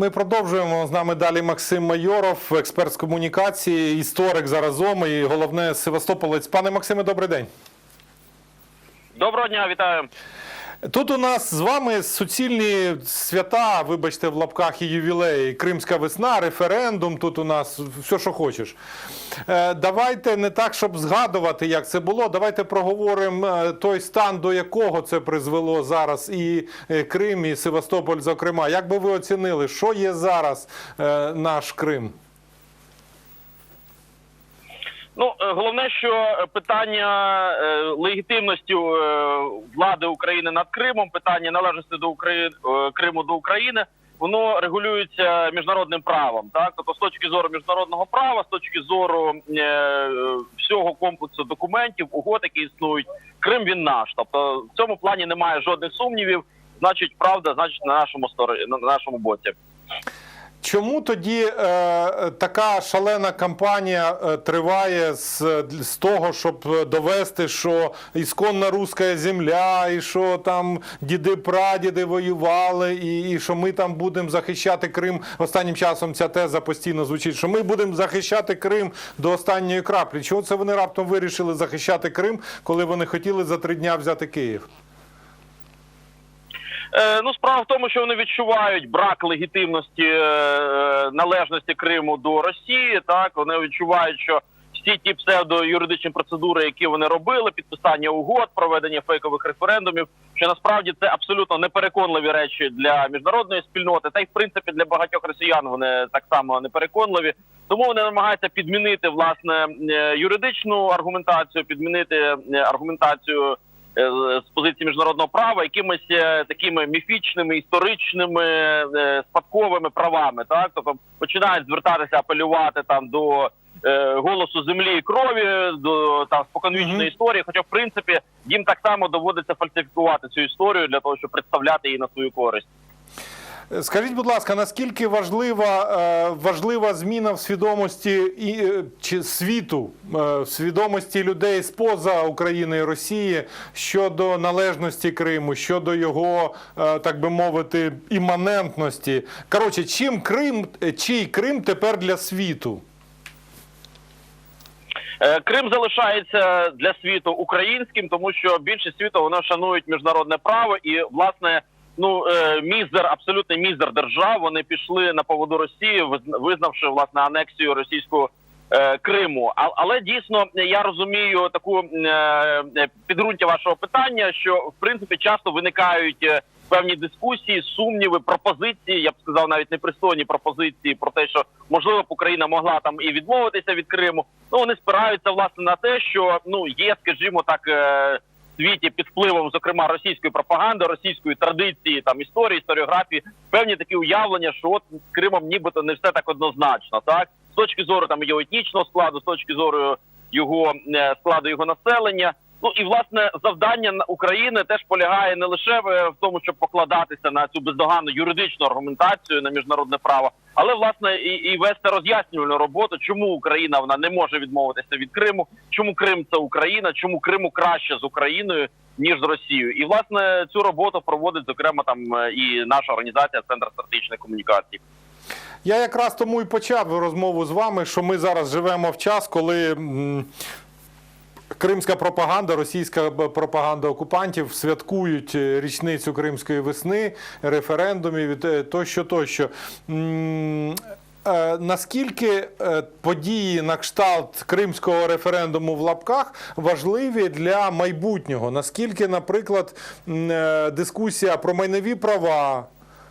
Ми продовжуємо з нами далі Максим Майоров, експерт з комунікації, історик заразом і головне Севастополець. Пане Максиме, добрий день. Доброго дня, вітаю. Тут у нас з вами суцільні свята, вибачте, в лапках і ювілеї. Кримська весна, референдум. Тут у нас все, що хочеш. Е, Давайте не так, щоб згадувати, як це було. Давайте проговоримо е, той стан, до якого це призвело зараз, і е, Крим, і Севастополь, зокрема. Як би ви оцінили, що є зараз наш Крим? Ну е, головне, що питання е, легітимності е, влади України над Кримом, питання належності до України Криму до України, воно регулюється міжнародним правом. Так, тобто, з точки зору міжнародного права, з точки зору всього комплексу документів, угод, які існують, Крим він наш. Тобто, в цьому плані немає жодних сумнівів. Значить, правда, значить на нашому стороні, на нашому боці. Чому тоді е, така шалена кампанія е, триває з, з того, щоб довести, що ісконна руська земля, і що там діди прадіди воювали, і, і що ми там будемо захищати Крим. Останнім часом ця теза постійно звучить, що ми будемо захищати Крим до останньої краплі. Чого це вони раптом вирішили захищати Крим, коли вони хотіли за три дня взяти Київ? Е, ну, справа в тому, що вони відчувають брак легітимності е, е, належності Криму до Росії. Так вони відчувають, що всі ті псевдоюридичні процедури, які вони робили, підписання угод, проведення фейкових референдумів, що насправді це абсолютно непереконливі речі для міжнародної спільноти, та й в принципі для багатьох росіян вони так само непереконливі. Тому вони намагаються підмінити власне юридичну аргументацію, підмінити аргументацію з позиції міжнародного права якимись е, такими міфічними, історичними е, спадковими правами. Так, тобто починають звертатися, апелювати там до е, голосу землі і крові, до там споконвічної Мгм. історії. Хоча, в принципі, їм так само доводиться фальсифікувати цю історію для того, щоб представляти її на свою користь. Скажіть, будь ласка, наскільки важлива, е, важлива зміна в свідомості і, е, чи світу, е, в свідомості людей з-поза України і Росії щодо належності Криму, щодо його, так би мовити, іманентності? Коротше, чим Крим, чий Крим тепер для світу? Крим залишається для світу українським, тому що більшість світу воно шанують міжнародне право і власне. Ну, е, мізер, абсолютний мізер держав. Вони пішли на поводу Росії, визна- визнавши власне анексію російського е, Криму. Але дійсно я розумію таку е, підґрунтя вашого питання, що в принципі часто виникають певні дискусії, сумніви, пропозиції. Я б сказав, навіть непристойні пропозиції про те, що можливо б Україна могла там і відмовитися від Криму. Ну вони спираються власне на те, що ну є, скажімо так. Світі під впливом, зокрема, російської пропаганди, російської традиції, там історії, історіографії, певні такі уявлення, що от з Кримом нібито не все так однозначно, так з точки зору там його етнічного складу, з точки зору його е, складу його населення. Ну і власне завдання України теж полягає не лише в тому, щоб покладатися на цю бездоганну юридичну аргументацію на міжнародне право, але власне і, і вести роз'яснювальну роботу, чому Україна вона не може відмовитися від Криму, чому Крим це Україна, чому Криму краще з Україною ніж з Росією, і власне цю роботу проводить зокрема там е, і наша організація Центр стратегічної комунікації. Я якраз тому і почав розмову з вами, що ми зараз живемо в час, коли кримська пропаганда, російська пропаганда окупантів святкують е, річницю Кримської весни, референдумів, е, тощо, тощо. Е, Наскільки е, події на кшталт кримського референдуму в лапках важливі для майбутнього? Наскільки, наприклад, е, дискусія про майнові права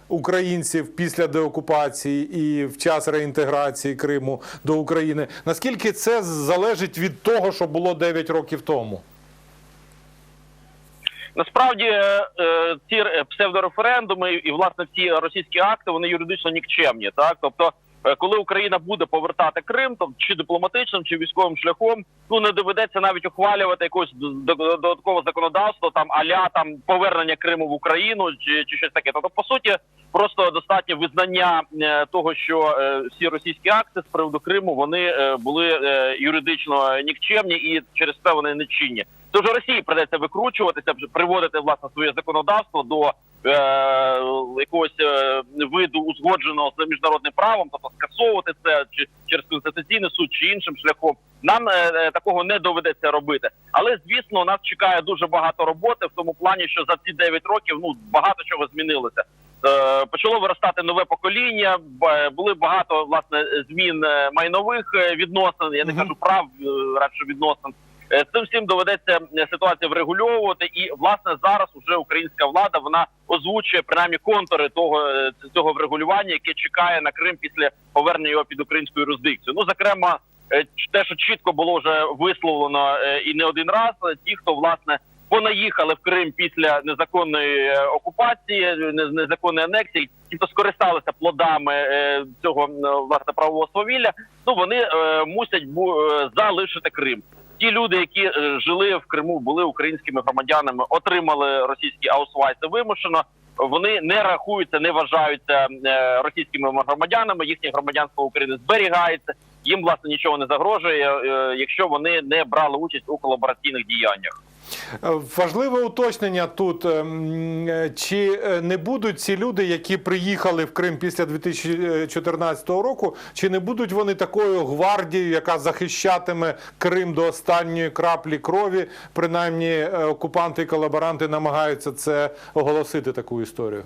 українців після деокупації і в час реінтеграції Криму до України. Наскільки це залежить від того, що було 9 років тому? Насправді е, е, ці псевдореферендуми і власне ці російські акти вони юридично нікчемні. Так, тобто, коли Україна буде повертати Крим, то чи дипломатичним, чи військовим шляхом, ну не доведеться навіть ухвалювати д- додаткове законодавство, там аля там повернення Криму в Україну, чи, чи щось таке. Тобто, по суті, просто достатньо визнання е, того, що е, всі російські акти з приводу Криму вони е, були е, юридично нікчемні і через це вони нечинні. Це вже Росії придеться викручуватися, приводити власне своє законодавство до е, якогось е, виду узгодженого з міжнародним правом, тобто скасовувати це чи через конституційний суд, чи іншим шляхом. Нам е, е, такого не доведеться робити. Але звісно, нас чекає дуже багато роботи в тому плані, що за ці 9 років ну багато чого змінилося. Е, Почало виростати нове покоління. Були багато власне змін е, майнових відносин. Я не кажу прав радше відносин. Е, З цим всім доведеться е, ситуацію врегульовувати, і власне зараз уже українська влада вона озвучує принаймні контури того е, цього врегулювання, яке чекає на Крим після повернення його під українську юрисдикцію. Ну зокрема, те, що чітко було вже висловлено і не один раз, ті, хто власне понаїхали в Крим після незаконної окупації, не- незаконної анексії, ті, хто скористалися плодами цього власне правового свавілля, ну вони мусять залишити Крим. Ті люди, які е, жили в Криму, були українськими громадянами, отримали російські аусвайси вимушено. Вони не рахуються, не вважаються е, російськими громадянами. Їхнє громадянство України зберігається. Їм власне нічого не загрожує, е, якщо вони не брали участь у колабораційних діяннях. Важливе уточнення тут: ем, е, чи е, не будуть ці люди, які приїхали в Крим після 2014 року, чи не будуть вони такою гвардією, яка захищатиме Крим до останньої краплі крові? Принаймні, е, окупанти і колаборанти намагаються це оголосити таку історію.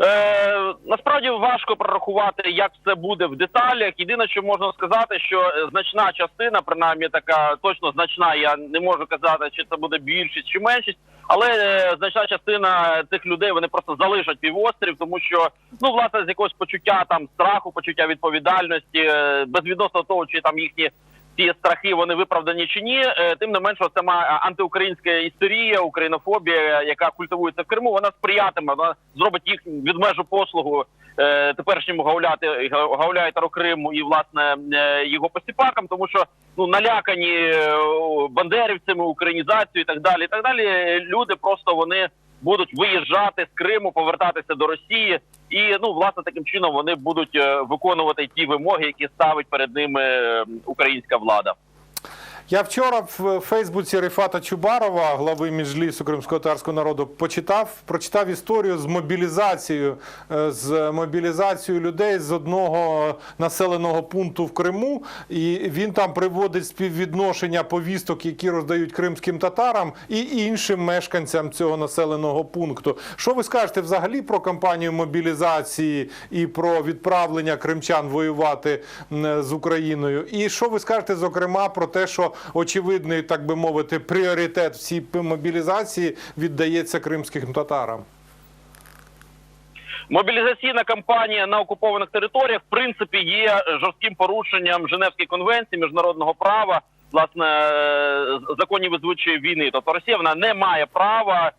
Е, насправді важко прорахувати, як це буде в деталях. Єдине, що можна сказати, що е, значна частина, принаймні така точно значна, я не можу казати, чи це буде більшість чи меншість, але е, значна частина цих людей вони просто залишать півострів, тому що ну власне з якогось почуття там страху, почуття відповідальності, е, безвідносно того, чи там їхні. Ці страхи вони виправдані чи ні, Е, тим не менше, сама антиукраїнська істерія, українофобія, яка культивується в Криму, вона сприятиме, вона зробить їх відмежу послугу е, теперішньому гауляти гауляйтеру Криму і власне е, його посіпакам, тому що ну налякані е, бандерівцями, українізацією і так далі. І так далі. е, Люди просто вони будуть виїжджати з Криму, повертатися до Росії, і ну власне таким чином вони будуть е, виконувати ті вимоги, які ставить перед ними українська влада. Я вчора в Фейсбуці Рифата Чубарова, глави Міжлісу кримсько-татарського народу, почитав, прочитав історію з мобілізацією, е, з мобілізацією людей з одного населеного пункту в Криму. І він там приводить співвідношення повісток, які роздають кримським татарам і іншим мешканцям цього населеного пункту. Що ви скажете взагалі про кампанію мобілізації і про відправлення кримчан воювати з Україною? І що ви скажете, зокрема, про те, що очевидний, так би мовити, пріоритет всій мобілізації віддається кримським татарам? Мобілізаційна кампанія на окупованих територіях в принципі є жорстким порушенням Женевської конвенції міжнародного права, власне е, законів і звичаїв війни. Тобто Росія вона не має права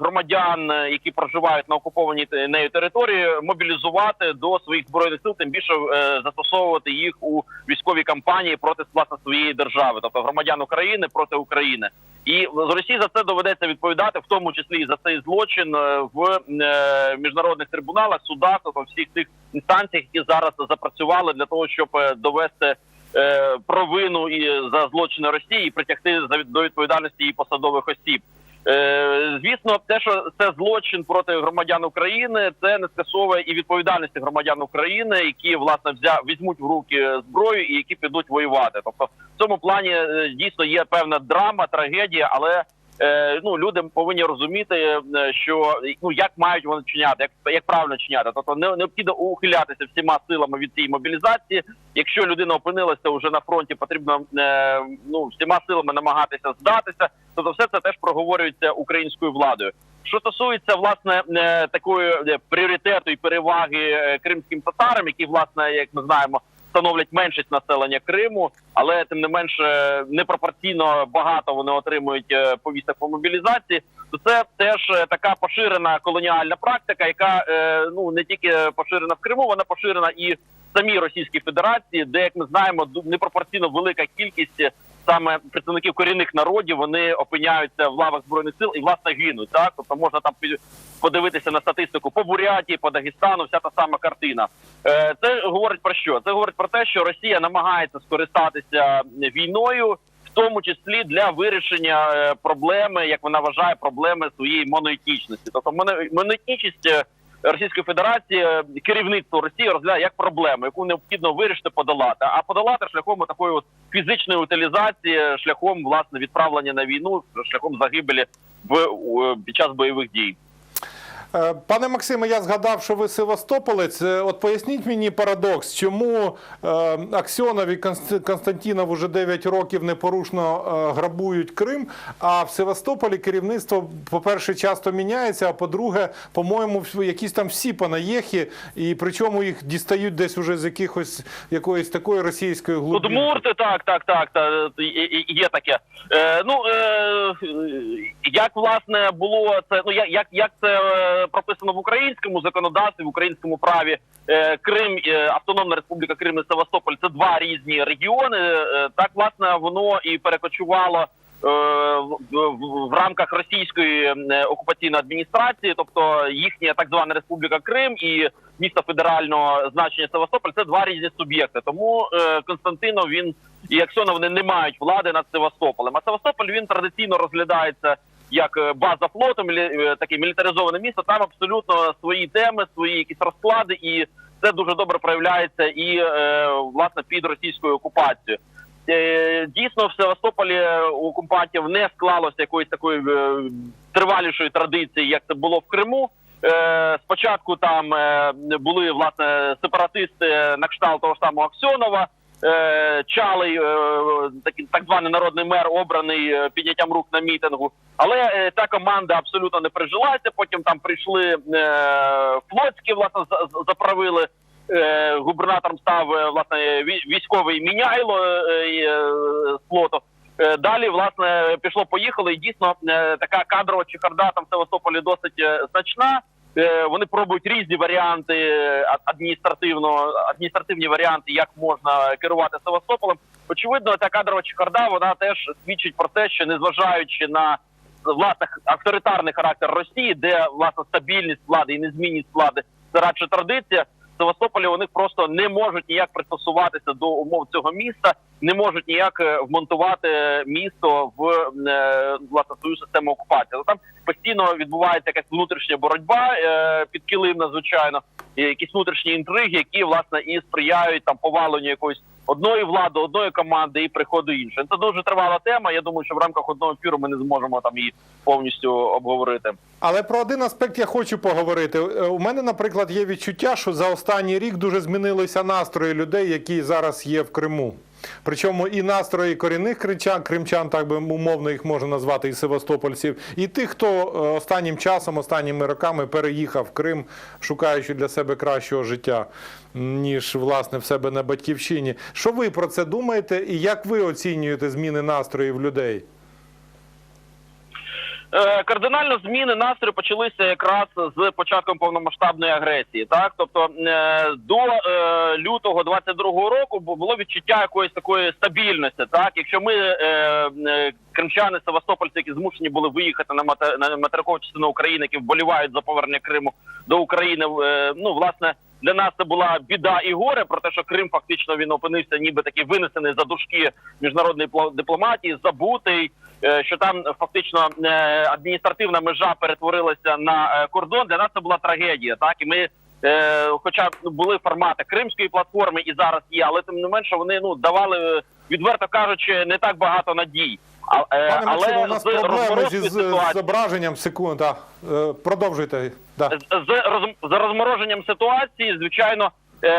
громадян, е, які проживають на окупованій нею території, мобілізувати до своїх збройних сил, тим більше е, застосовувати їх у військовій кампанії проти власне своєї держави, тобто громадян України проти України. І з Росії за це доведеться відповідати, в тому числі і за цей злочин е, в е, міжнародних трибуналах, судах, тобто всіх тих інстанціях, які зараз запрацювали для того, щоб е, довести е, провину і за злочини Росії і притягти до відповідальності її посадових осіб. Е, звісно, те, що це злочин проти громадян України, це не скасовує і відповідальності громадян України, які власне взя візьмуть в руки зброю і які підуть воювати. Тобто, в цьому плані е, дійсно є певна драма, трагедія, але ну люди повинні розуміти, е, що ну як мають вони чиняти, як як правильно чиняти. Тобто не необхідно ухилятися всіма силами від цієї мобілізації. Якщо людина опинилася вже на фронті, потрібно е, ну всіма силами намагатися здатися. Тобто, все це теж проговорюється українською владою. Що стосується власне е, такої е, пріоритету і переваги е, кримським татарам, які власне, як ми знаємо, становлять меншість населення Криму, але тим не менше непропорційно багато вони отримують е, повісток по мобілізації. То це теж е, така поширена колоніальна практика, яка е, ну не тільки поширена в Криму, вона поширена і в самій Російській Федерації, де як ми знаємо, непропорційно велика кількість саме представників корінних народів вони опиняються в лавах збройних сил і власне гинуть. Так, тобто можна там подивитися на статистику по Бурятії, по Дагестану, вся та сама картина. Е, Це говорить про що? Це говорить про те, що Росія намагається скористатися війною в тому числі для вирішення е, проблеми, як вона вважає, проблеми своєї моноетнічності. Тобто моно- моноетнічність е, Російської Федерації е, керівництво Росії розглядає як проблему, яку необхідно вирішити, подолати. А подолати шляхом такої от фізичної утилізації, шляхом власне відправлення на війну, шляхом загибелі в під час бойових дій. Е, Пане Максиме, я згадав, що ви Севастополець. Е, От поясніть мені парадокс, чому е, Аксьонов і Константінов уже 9 років непорушно грабують Крим, а в Севастополі керівництво, по-перше, часто міняється, а по-друге, по-моєму, якісь там всі панаєхи, і причому їх дістають десь уже з якихось якоїсь такої російської глибинки. Удмурти, так, так, так, є таке. Ну, як власне було це, ну як, як, як це е, прописано в українському законодавстві, в українському праві, е, Крим, е, Автономна Республіка Крим і Севастополь це два різні регіони. Так, власне, воно і перекочувало. В, рамках російської окупаційної адміністрації, тобто їхня так звана Республіка Крим і місто федерального значення Севастополь це два різні суб'єкти. Тому Константинов він і Аксьонов вони не мають влади над Севастополем. А Севастополь він традиційно розглядається як е, база флоту, е, таке мілітаризоване місто. Там абсолютно свої теми, свої якісь розклади, і це дуже добре проявляється і е, власне під російською окупацією. Дійсно, в Севастополі у окупантів не склалося якоїсь такої тривалішої традиції, як це було в Криму. Спочатку там були власне сепаратисти на кшталт того ж самого Аксьонова. Е, Чалий, е, так званий народний мер, обраний е, підняттям рук на мітингу. Але та команда абсолютно не прижилася. Потім там прийшли флотські, власне, за- за- заправили. Губернатором став власне військовий міняйло з флоту. Далі, власне, пішло поїхало, і дійсно така кадрова чехарда там в Севастополі досить значна. Е, Вони пробують різні варіанти е, адміністративно, адміністративні варіанти, як можна керувати Севастополем. Очевидно, ця кадрова чехарда вона теж свідчить про те, що незважаючи на власне авторитарний характер Росії, де власне стабільність влади і незмінність влади це радше традиція. Севастополі вони просто не можуть ніяк пристосуватися до умов цього міста, не можуть ніяк е, вмонтувати місто в е, власне свою систему окупації. Там постійно відбувається якась внутрішня боротьба е, килим, звичайно, якісь внутрішні інтриги, які власне і сприяють там поваленню якоїсь одної влади, одної команди і приходу іншої. Це дуже тривала тема. Я думаю, що в рамках одного ефіру ми не зможемо там її повністю обговорити. Але про один аспект я хочу поговорити. Е, У мене, наприклад, є відчуття, що за останній рік дуже змінилися настрої людей, які зараз є в Криму. Причому і настрої корінних кримчан, кримчан, так би умовно їх можна назвати, і севастопольців, і тих, хто е, останнім часом, останніми роками переїхав в Крим, шукаючи для себе кращого життя, ніж власне в себе на батьківщині. Що ви про це думаєте, і як ви оцінюєте зміни настроїв людей? Е, Кардинально зміни настрою почалися якраз з початком повномасштабної агресії. Так, тобто е, до е, лютого 22-го року бу- було відчуття якоїсь такої стабільності. Так, якщо ми кримчани, Севастопольці, які змушені були виїхати на мате- на материкову частину України, які вболівають за повернення Криму до України, ну власне. Для нас це була біда і горе про те, що Крим фактично він опинився, ніби такий винесений за дужки міжнародної дипломатії, забутий, е, що там фактично е, адміністративна межа перетворилася на е, кордон. Для нас це була трагедія. Так і ми, хоча були формати кримської платформи і зараз є, але тим не менше вони ну давали відверто кажучи не так багато надій. А, е, Пане але у нас з проблеми зі ситуації- зображенням. Секунда. Е, Продовжуйте. Да. з роз, за розмороженням ситуації, звичайно, е,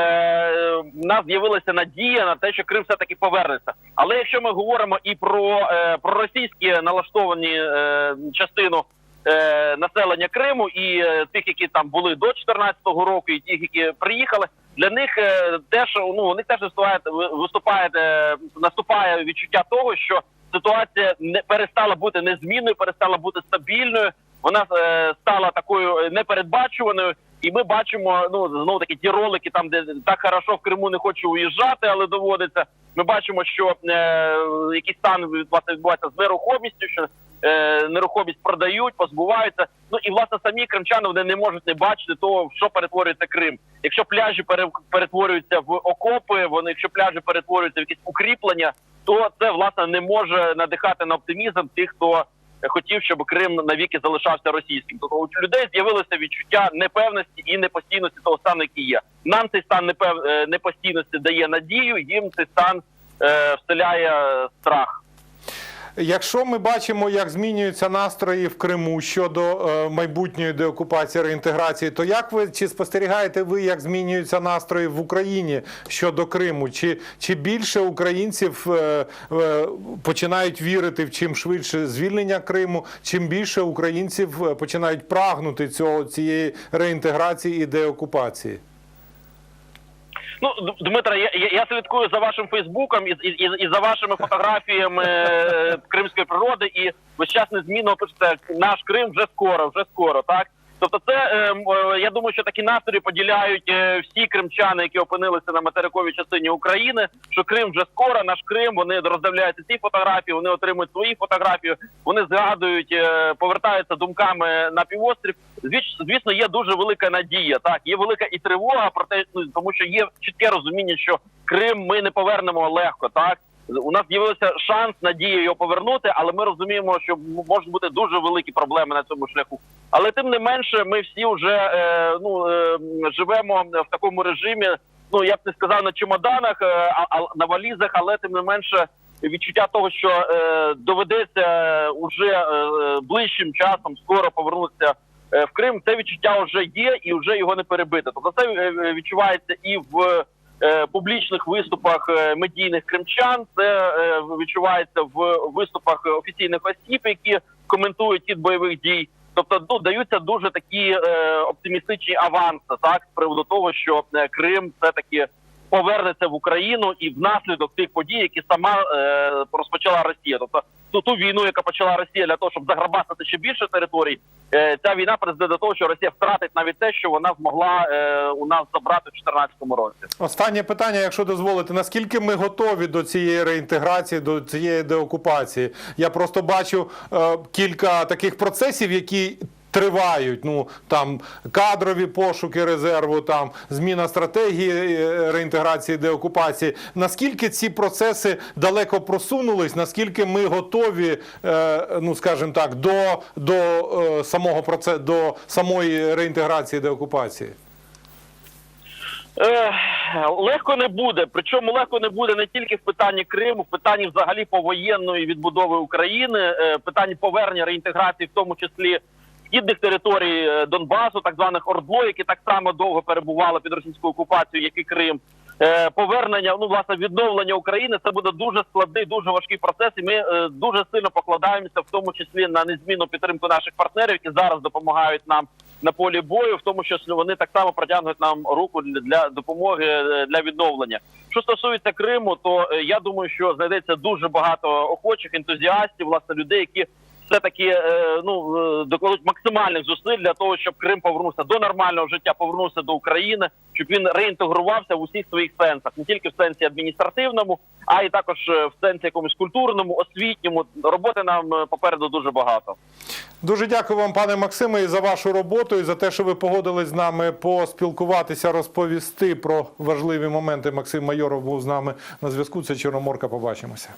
в нас з'явилася надія на те, що Крим все таки повернеться. Але якщо ми говоримо і про, е, про російські налаштовані е, частину е, населення Криму і е, тих, які там були до 2014 року, і тих, які приїхали, для них е, теж ну у них теж виступає виступає е, наступає відчуття того, що ситуація не перестала бути незмінною, перестала бути стабільною. Вона е, стала такою е, непередбачуваною, і ми бачимо ну знову таки ті ролики, там де так хорошо в Криму не хочу уїжджати, але доводиться. Ми бачимо, що е, якийсь стан власне відбувається з нерухомістю, що е, нерухомість продають, позбуваються. Ну і власне самі кримчани вони не можуть не бачити того, що перетворюється Крим. Якщо пляжі пере- перетворюються в окопи, вони якщо пляжі перетворюються в якісь укріплення, то це власне не може надихати на оптимізм тих, хто хотів, щоб Крим навіки залишався російським. Тобто у людей з'явилося відчуття непевності і непостійності того стану, який є. Нам цей стан непев... е, непостійності дає надію, їм цей стан е, вселяє страх. Якщо ми бачимо, як змінюються настрої в Криму щодо е, майбутньої деокупації реінтеграції, то як ви чи спостерігаєте ви, як змінюються настрої в Україні щодо Криму? Чи, чи більше українців е, е, починають вірити в чим швидше звільнення Криму, чим більше українців починають прагнути цього цієї реінтеграції і деокупації? Ну, Дмитро, я, я, слідкую за вашим Фейсбуком і, і, і, за вашими фотографіями е, кримської природи, і весь час незмінно пишете наш Крим вже скоро, вже скоро, так. Тобто, це е, е, я думаю, що такі настрої поділяють е, всі кримчани, які опинилися на материковій частині України. Що Крим вже скоро, наш Крим. Вони роздивляються ці фотографії, вони отримують свої фотографії, вони згадують, повертаються думками на півострів. Звіс- Звісно, є дуже велика надія. Так є велика і тривога про те, ну, тому що є чітке розуміння, що Крим ми не повернемо легко. Так у нас з'явився шанс, надія його повернути, але ми розуміємо, що можуть бути дуже великі проблеми на цьому шляху. Але тим не менше, ми всі вже е, ну е, живемо в такому режимі. Ну я б не сказав на чемоданах, е, а, а на валізах, але тим не менше. Відчуття того, що е, доведеться уже е, ближчим часом скоро повернутися е, в Крим, це відчуття вже є і вже його не перебити. Тобто це е, відчувається і в е, публічних виступах е, медійних кримчан. Це е, відчувається в виступах офіційних осіб, які коментують хід бойових дій. Тобто ну, даються дуже такі е, оптимістичні аванси, так з приводу того, що е, Крим все таки повернеться в Україну і внаслідок тих подій, які сама е, розпочала Росія. Тобто ту, ту війну, яка почала Росія для того, щоб заграбасити ще більше територій, е, ця війна призведе до того, що Росія втратить навіть те, що вона змогла е, у нас забрати в 2014 році. Останнє питання, якщо дозволите, наскільки ми готові до цієї реінтеграції, до цієї деокупації? Я просто бачу е, кілька таких процесів, які. Тривають ну там кадрові пошуки резерву, там зміна стратегії е, реінтеграції деокупації. Наскільки ці процеси далеко просунулись? Наскільки ми готові, е, ну скажімо так, до, до е, самого процесу, до самої реінтеграції деокупації? Легко не буде. Причому легко не буде не тільки в питанні Криму, в питанні взагалі повоєнної відбудови України, е, питанні повернення реінтеграції, в тому числі східних територій е, Донбасу, так званих Ордло, які так само довго перебували під російською окупацією, як і Крим. Е, Повернення, ну власне, відновлення України це буде дуже складний, дуже важкий процес, і ми е, дуже сильно покладаємося, в тому числі на незмінну підтримку наших партнерів, які зараз допомагають нам на полі бою, в тому числі вони так само протягнуть нам руку для, допомоги для відновлення. Що стосується Криму, то я думаю, що знайдеться дуже багато охочих ентузіастів, власне, людей, які все таки е, ну е, докладуть максимальних зусиль для того, щоб Крим повернувся до нормального життя, повернувся до України, щоб він реінтегрувався в усіх своїх сенсах, не тільки в сенсі адміністративному, а й також е, в сенсі якомусь культурному, освітньому. Роботи нам попереду дуже багато. Дуже дякую вам, пане Максиме, і за вашу роботу, і за те, що ви погодились з нами поспілкуватися, розповісти про важливі моменти. Максим Майоров був з нами на зв'язку. Це Чорноморка. Побачимося.